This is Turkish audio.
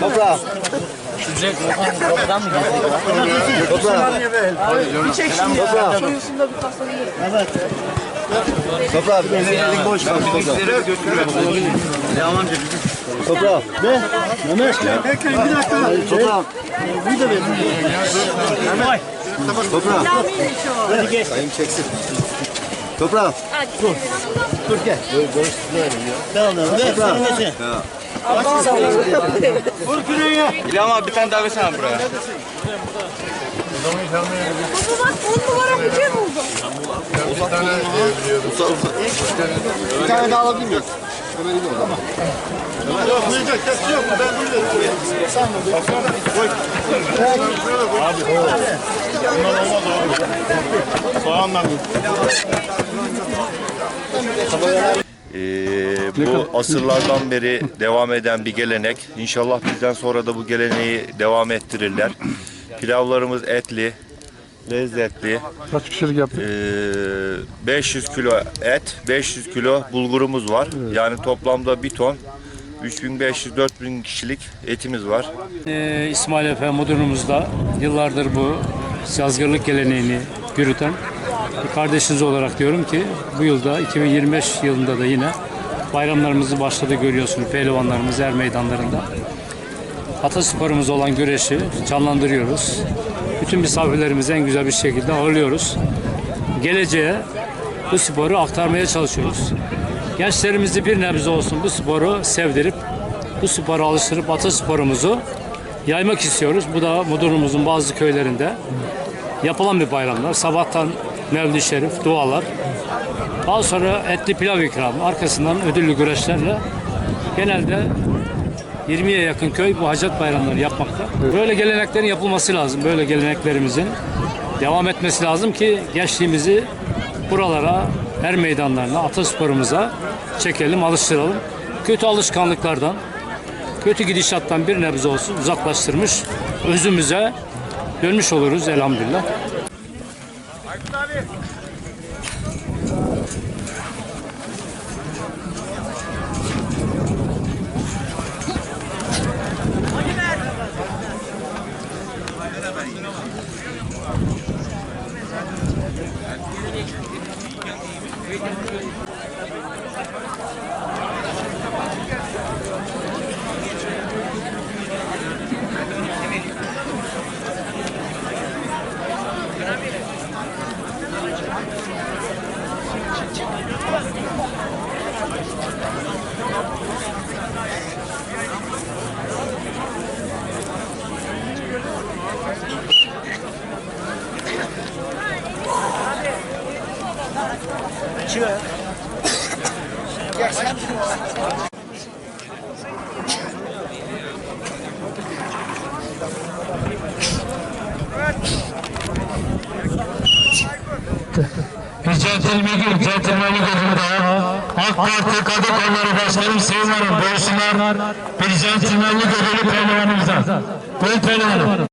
Toprağa. Toprağa. Toprağa. Evet. Toprağa. Elini boş ver. Toprağa. Ne? Mehmet. Bekleyin bir dakika. Toprağa. Bir de verin. Mehmet. Toprağa. Hadi geç. Sayın çeksin. Toprağa. Dur. Dur gel. Dur. Dur. Tamam. Toprağa. Vur küreğe. İlham abi bir tane daha versene buraya. Baba bak on numara bir şey buldu. Bir tane daha alabilir miyim? Yok Necdet tepsi yok mu? Ben biliyorum. Bunlar olmaz abi. Soğanla Ee, bu asırlardan beri devam eden bir gelenek. İnşallah bizden sonra da bu geleneği devam ettirirler. Pilavlarımız etli, lezzetli. Kaç kişilik yaptık? Ee, 500 kilo et, 500 kilo bulgurumuz var. Yani toplamda bir ton 3500-4000 kişilik etimiz var. Ee, İsmail Efe Mudurnu'muzda yıllardır bu yazgırlık geleneğini yürüten bir kardeşiniz olarak diyorum ki bu yılda 2025 yılında da yine bayramlarımızı başladı görüyorsunuz pehlivanlarımız er meydanlarında. Atasporumuz olan güreşi canlandırıyoruz. Bütün misafirlerimizi en güzel bir şekilde ağırlıyoruz. Geleceğe bu sporu aktarmaya çalışıyoruz. Gençlerimizi bir nebze olsun bu sporu sevdirip bu spora alıştırıp atasporumuzu yaymak istiyoruz. Bu da Mudurnu'muzun bazı köylerinde yapılan bir bayramlar. Sabahtan Mevlid-i Şerif, dualar. Daha sonra etli pilav ikramı. Arkasından ödüllü güreşlerle genelde 20'ye yakın köy bu hacet bayramları yapmakta. Böyle geleneklerin yapılması lazım. Böyle geleneklerimizin devam etmesi lazım ki gençliğimizi buralara, her meydanlarına, atasporumuza çekelim, alıştıralım. Kötü alışkanlıklardan, kötü gidişattan bir nebze olsun uzaklaştırmış, özümüze dönmüş oluruz elhamdülillah abi. Thank you. Bir centilmenlik, centilmenlik daha. AK Parti Kadın Kolları Başkanım Sayın Hanım buyursunlar. Bir centilmenlik ödülü pehlivanımıza. Buyurun pehlivanım.